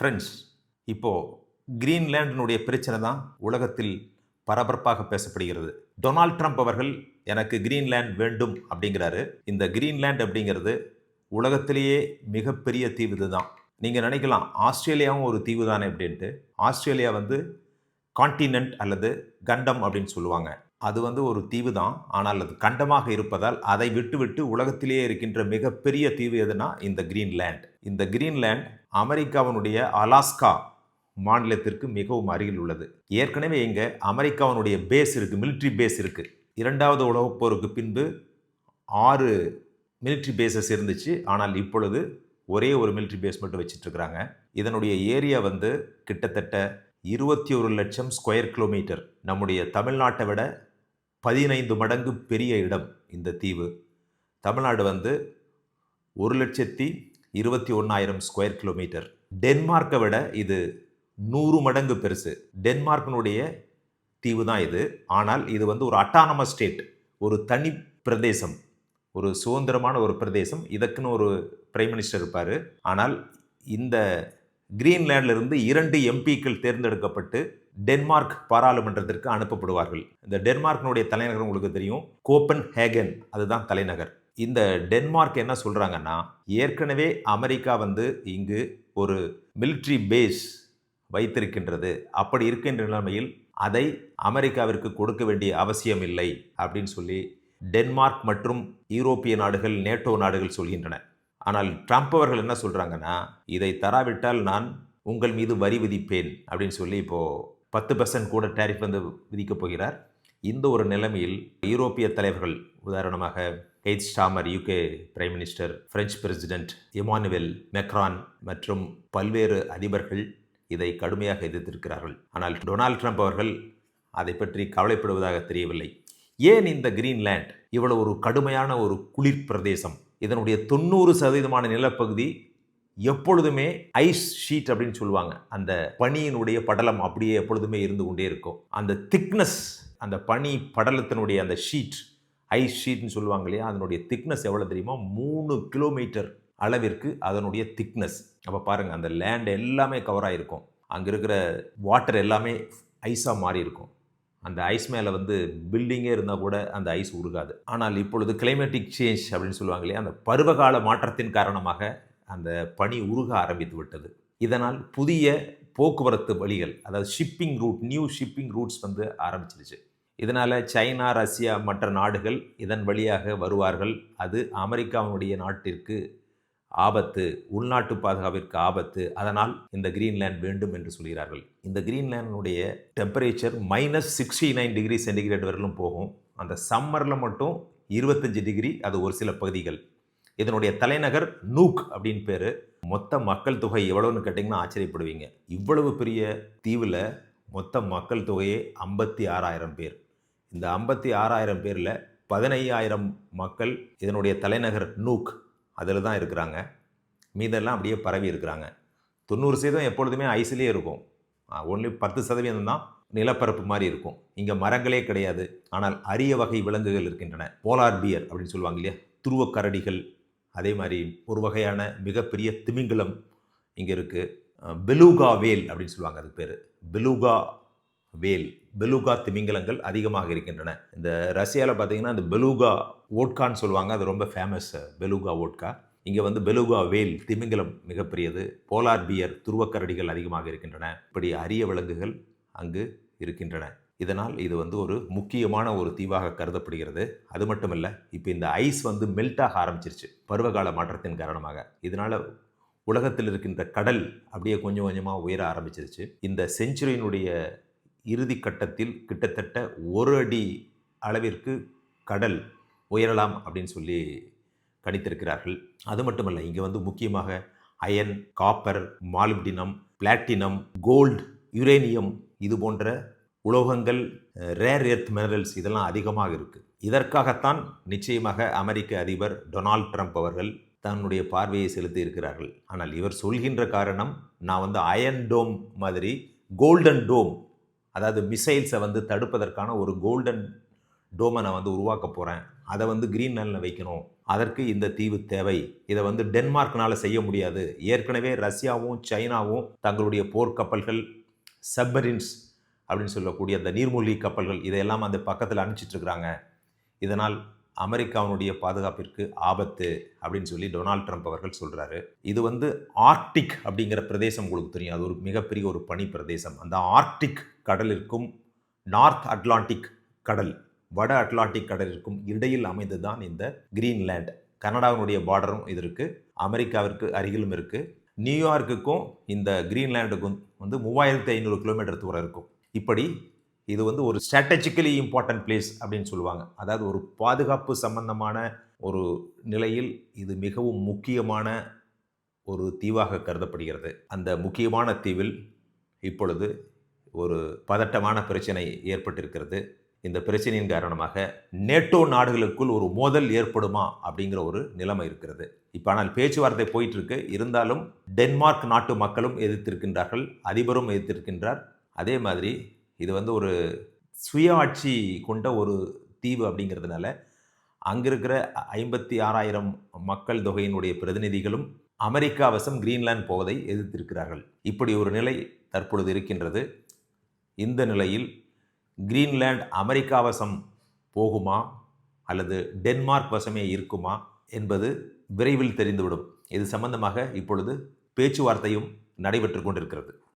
Friends இப்போது கிரீன்லேண்டினுடைய பிரச்சனை தான் உலகத்தில் பரபரப்பாக பேசப்படுகிறது. டொனால்ட் ட்ரம்ப் அவர்கள் எனக்கு கிரீன்லேண்ட் வேண்டும் அப்படிங்கிறாரு. இந்த கிரீன்லேண்ட் அப்படிங்கிறது உலகத்திலேயே மிகப்பெரிய தீவு இதுதான் நீங்கள் நினைக்கலாம் ஆஸ்திரேலியாவும் ஒரு தீவு தானே அப்படின்ட்டு. ஆஸ்திரேலியா வந்து கான்டினென்ட் அல்லது கண்டம் அப்படின்னு சொல்லுவாங்க. அது வந்து ஒரு தீவு தான். ஆனால் அது கண்டமாக இருப்பதால் அதை விட்டுவிட்டு உலகத்திலேயே இருக்கின்ற மிகப்பெரிய தீவு எதுனா இந்த கிரீன்லேண்ட் இந்த கிரீன்லேண்ட் அமெரிக்காவினுடைய அலாஸ்கா மாநிலத்திற்கு மிகவும் அருகில் உள்ளது. ஏற்கனவே இங்கே அமெரிக்காவினுடைய பேஸ் இருக்குது மிலிட்ரி பேஸ் இருக்குது இரண்டாவது உலகப் போருக்கு பின்பு ஆறு மிலிட்ரி பேசஸ் இருந்துச்சு. ஆனால் இப்பொழுது ஒரே ஒரு மிலிட்ரி பேஸ் மட்டும் வச்சிட்ருக்குறாங்க இதனுடைய ஏரியா வந்து கிட்டத்தட்ட இருபத்தி ஒரு லட்சம் ஸ்கொயர் கிலோமீட்டர் நம்முடைய தமிழ்நாட்டை விட பதினைந்து மடங்கு பெரிய இடம் இந்த தீவு. தமிழ்நாடு வந்து ஒரு லட்சத்தி இருபத்தி ஒன்றாயிரம் ஸ்கொயர் கிலோமீட்டர் டென்மார்க்கை விட இது நூறு மடங்கு பெருசு. டென்மார்க்கினுடைய தீவு தான் இது. ஆனால் இது வந்து ஒரு அட்டானமஸ் ஸ்டேட் ஒரு தனி பிரதேசம். ஒரு சுதந்திரமான ஒரு பிரதேசம். இதற்குன்னு ஒரு பிரைம் மினிஸ்டர் இருப்பார். ஆனால் இந்த கிரீன்லேண்ட்லேருந்து இரண்டு எம்பிக்கள் தேர்ந்தெடுக்கப்பட்டு டென்மார்க் பாராளுமன்றத்திற்கு அனுப்பப்படுவார்கள். இந்த டென்மார்க்கினுடைய தலைநகர் உங்களுக்கு தெரியும். கோப்பன் ஹேகன் அதுதான் தலைநகர். இந்த டென்மார்க் என்ன சொல்கிறாங்கன்னா ஏற்கனவே அமெரிக்கா வந்து இங்கு ஒரு மிலிட்ரி பேஸ் வைத்திருக்கின்றது. அப்படி இருக்கின்ற நிலைமையில் அதை அமெரிக்காவிற்கு கொடுக்க வேண்டிய அவசியம் இல்லை அப்படின்னு சொல்லி டென்மார்க் மற்றும் யூரோப்பிய நாடுகள் நேட்டோ நாடுகள் சொல்கின்றன. ஆனால் ட்ரம்ப் அவர்கள் என்ன சொல்கிறாங்கன்னா இதை தராவிட்டால் நான் உங்கள் மீது வரி விதிப்பேன் அப்படின்னு சொல்லி இப்போது பத்து பர்சன்ட் கூட டேரிஃப் வந்து விதிக்கப் போகிறார். இந்த ஒரு நிலைமையில் யூரோப்பிய தலைவர்கள் உதாரணமாக H Starmer UK prime minister French president Emmanuel Macron மற்றும் பல்வேறு அதிபர்கள் இதை கடுமையாக எதிர்த்திருக்கிறார்கள். ஆனால் டொனால்ட் ட்ரம்ப் அவர்கள் அதை பற்றி கவலைப்படுவதாக தெரியவில்லை. ஏன் இந்த கிரீன்லேண்ட் இவ்வளவு ஒரு கடுமையான ஒரு குளிர் பிரதேசம்? இதனுடைய தொண்ணூறு சதவீதமான நிலப்பகுதி எப்பொழுதுமே ஐஸ் ஷீட் அப்படின்னு சொல்லுவாங்க. அந்த பனியினுடைய படலம் அப்படியே எப்பொழுதுமே இருந்து கொண்டே இருக்கும். அந்த திக்னஸ் அந்த பனி படலத்தினுடைய அந்த ஷீட் ஐஸ் ஷீட்னு சொல்லுவாங்க இல்லையா? அதனுடைய திக்னஸ் எவ்வளோ தெரியுமா? மூணு கிலோமீட்டர் அளவிற்கு அதனுடைய திக்னஸ் அப்போ பாருங்கள் அந்த லேண்ட் எல்லாமே கவர் ஆகிருக்கும் அங்கே இருக்கிற வாட்டர் எல்லாமே ஐஸாக மாறி இருக்கும் அந்த ஐஸ் மேலே வந்து பில்டிங்கே இருந்தால் கூட அந்த ஐஸ் உருகாது. ஆனால் இப்பொழுது கிளைமேட்டிக் சேஞ்ச் அப்படின்னு சொல்லுவாங்க இல்லையா? அந்த பருவகால மாற்றத்தின் காரணமாக அந்த பனி உருக ஆரம்பித்து விட்டது. இதனால் புதிய போக்குவரத்து வழிகள் அதாவது shipping route new shipping routes வந்து ஆரம்பிச்சிருச்சு. இதனால் சைனா ரஷ்யா மற்ற நாடுகள் இதன் வழியாக வருவார்கள். அது அமெரிக்காவினுடைய நாட்டிற்கு ஆபத்து உள்நாட்டு பாதுகாப்பிற்கு ஆபத்து. அதனால் இந்த கிரீன்லேண்ட் வேண்டும் என்று சொல்கிறார்கள். இந்த கிரீன்லேண்டினுடைய temperature minus sixty nine degree centigrade வரையிலும் போகும். அந்த சம்மரில் மட்டும் இருபத்தஞ்சி டிகிரி அது ஒரு சில பகுதிகள். இதனுடைய தலைநகர் நூக் அப்படின்னு பேர். மொத்த மக்கள் தொகை எவ்வளோன்னு கேட்டிங்கன்னா ஆச்சரியப்படுவீங்க. இவ்வளவு பெரிய தீவில் மொத்த மக்கள் தொகையே ஐம்பத்தி ஆறாயிரம் பேர். இந்த ஐம்பத்தி ஆறாயிரம் பேரில் பதினையாயிரம் மக்கள் இதனுடைய தலைநகர் நூக் அதில் தான் இருக்கிறாங்க. மீதெல்லாம் அப்படியே பரவி இருக்கிறாங்க. தொண்ணூறு சதவீதம் எப்பொழுதுமே ஐஸ்லேயே இருக்கும். ஒன்லி பத்து சதவீதம் தான் நிலப்பரப்பு மாதிரி இருக்கும். இங்கே மரங்களே கிடையாது. ஆனால் அரிய வகை விலங்குகள் இருக்கின்றன. போலார் பியர் அப்படின்னு சொல்லுவாங்க இல்லையா? துருவக்கரடிகள் அதே மாதிரி ஒரு வகையான மிகப்பெரிய திமிங்கலம் இங்கே இருக்குது பெலூகா வேல் அப்படின்னு சொல்லுவாங்க அதுக்கு பேர். பெலூகா வேல் பெலூகா திமிங்கலங்கள் அதிகமாக இருக்கின்றன. இந்த ரஷ்யாவில் பார்த்தீங்கன்னா இந்த பெலூகா ஓட்கான்னு சொல்லுவாங்க. அது ரொம்ப ஃபேமஸ் பெலூகா ஓட்கா இங்கே வந்து பெலூகா வேல் திமிங்கலம் மிகப்பெரியது. போலார் பியர் துருவக்கரடிகள் அதிகமாக இருக்கின்றன. இப்படி அரிய விலங்குகள் அங்கு இருக்கின்றன. இதனால் இது வந்து ஒரு முக்கியமான ஒரு தீவாக கருதப்படுகிறது. அது மட்டும் இல்லை இப்போ இந்த ஐஸ் வந்து மெல்ட்டாக ஆரம்பிச்சிருச்சு பருவகால மாற்றத்தின் காரணமாக. இதனால் உலகத்தில் இருக்கின்ற கடல் அப்படியே கொஞ்சம் கொஞ்சமாக உயர ஆரம்பிச்சிருச்சு. இந்த செஞ்சுரியினுடைய இறுதி கட்டத்தில் கிட்டத்தட்ட ஒரு அடி அளவிற்கு கடல் உயரலாம் அப்படின்னு சொல்லி கணித்திருக்கிறார்கள். அது மட்டுமல்ல இங்கே வந்து முக்கியமாக iron copper molybdenum platinum gold uranium இது போன்ற உலோகங்கள் ரேர் எர்த் மினரல்ஸ் இதெல்லாம் அதிகமாக இருக்குது இதற்காகத்தான் நிச்சயமாக அமெரிக்க அதிபர் டொனால்ட் ட்ரம்ப் அவர்கள் தன்னுடைய பார்வையை செலுத்தி இருக்கிறார்கள் ஆனால் இவர் சொல்கின்ற காரணம் நான் வந்து அயன் டோம் மாதிரி கோல்டன் டோம் அதாவது மிசைல்ஸை வந்து தடுப்பதற்கான ஒரு கோல்டன் டோமை நான் வந்து உருவாக்க போகிறேன் அதை வந்து கிரீன்லேண்டில் வைக்கணும். அதற்கு இந்த தீவு தேவை. இதை வந்து டென்மார்க்னால் செய்ய முடியாது. ஏற்கனவே ரஷ்யாவும் சைனாவும் தங்களுடைய போர்க்கப்பல்கள் சப்மரின்ஸ் அப்படின்னு சொல்லக்கூடிய அந்த நீர்மூழ்கி கப்பல்கள் இதையெல்லாம் அந்த பக்கத்தில் அனுப்பிச்சிட்ருக்குறாங்க இதனால் அமெரிக்காவினுடைய பாதுகாப்பிற்கு ஆபத்து அப்படின்னு சொல்லி டொனால்ட் ட்ரம்ப் அவர்கள் சொல்கிறாரு இது வந்து ஆர்க்டிக் அப்படிங்கிற பிரதேசம் உங்களுக்கு தெரியும். அது ஒரு மிகப்பெரிய ஒரு பனி பிரதேசம். அந்த ஆர்க்டிக் கடலிற்கும் நார்த் அட்லாண்டிக் கடல் வட அட்லாண்டிக் கடலிற்கும் இடையில் அமைந்து தான் இந்த கிரீன்லேண்ட். கனடாவினுடைய பார்டரும் இது இருக்குது அமெரிக்காவிற்கு அருகிலும் இருக்குது நியூயார்க்குக்கும் இந்த கிரீன்லேண்டுக்கும் வந்து மூவாயிரத்தி ஐநூறு கிலோமீட்டர் தூரம் இருக்கும். இப்படி இது வந்து ஒரு ஸ்ட்ராட்டஜிக்கலி இம்பார்ட்டன்ட் பிளேஸ் அப்படின்னு சொல்லுவாங்க. அதாவது ஒரு பாதுகாப்பு சம்பந்தமான ஒரு நிலையில் இது மிகவும் முக்கியமான ஒரு தீவாக கருதப்படுகிறது. அந்த முக்கியமான தீவில் இப்பொழுது ஒரு பதட்டமான பிரச்சனை ஏற்பட்டிருக்கிறது. இந்த பிரச்சனையின் காரணமாக நேட்டோ நாடுகளுக்குள் ஒரு மோதல் ஏற்படுமா அப்படிங்கிற ஒரு நிலைமை இருக்கிறது. இப்போ ஆனால் பேச்சுவார்த்தை போயிட்டுருக்கு. இருந்தாலும் டென்மார்க் நாட்டு மக்களும் எதிர்த்திருக்கின்றார்கள். அதிபரும் எதிர்த்திருக்கின்றார். அதே மாதிரி இது வந்து ஒரு சுயாட்சி கொண்ட ஒரு தீவு அப்படிங்கிறதுனால அங்கே இருக்கிற ஐம்பத்தி ஆறாயிரம் மக்கள் தொகையினுடைய பிரதிநிதிகளும் அமெரிக்கா வசம் கிரீன்லாந்து போவதை எதிர்த்திருக்கிறார்கள். இப்படி ஒரு நிலை தற்பொழுது இருக்கின்றது. இந்த நிலையில் கிரீன்லேண்ட் அமெரிக்கா வசம் போகுமா? அல்லது டென்மார்க் வசமே இருக்குமா? என்பது விரைவில் தெரிந்துவிடும். இது சம்பந்தமாக இப்பொழுது பேச்சுவார்த்தையும் நடைபெற்று கொண்டிருக்கிறது.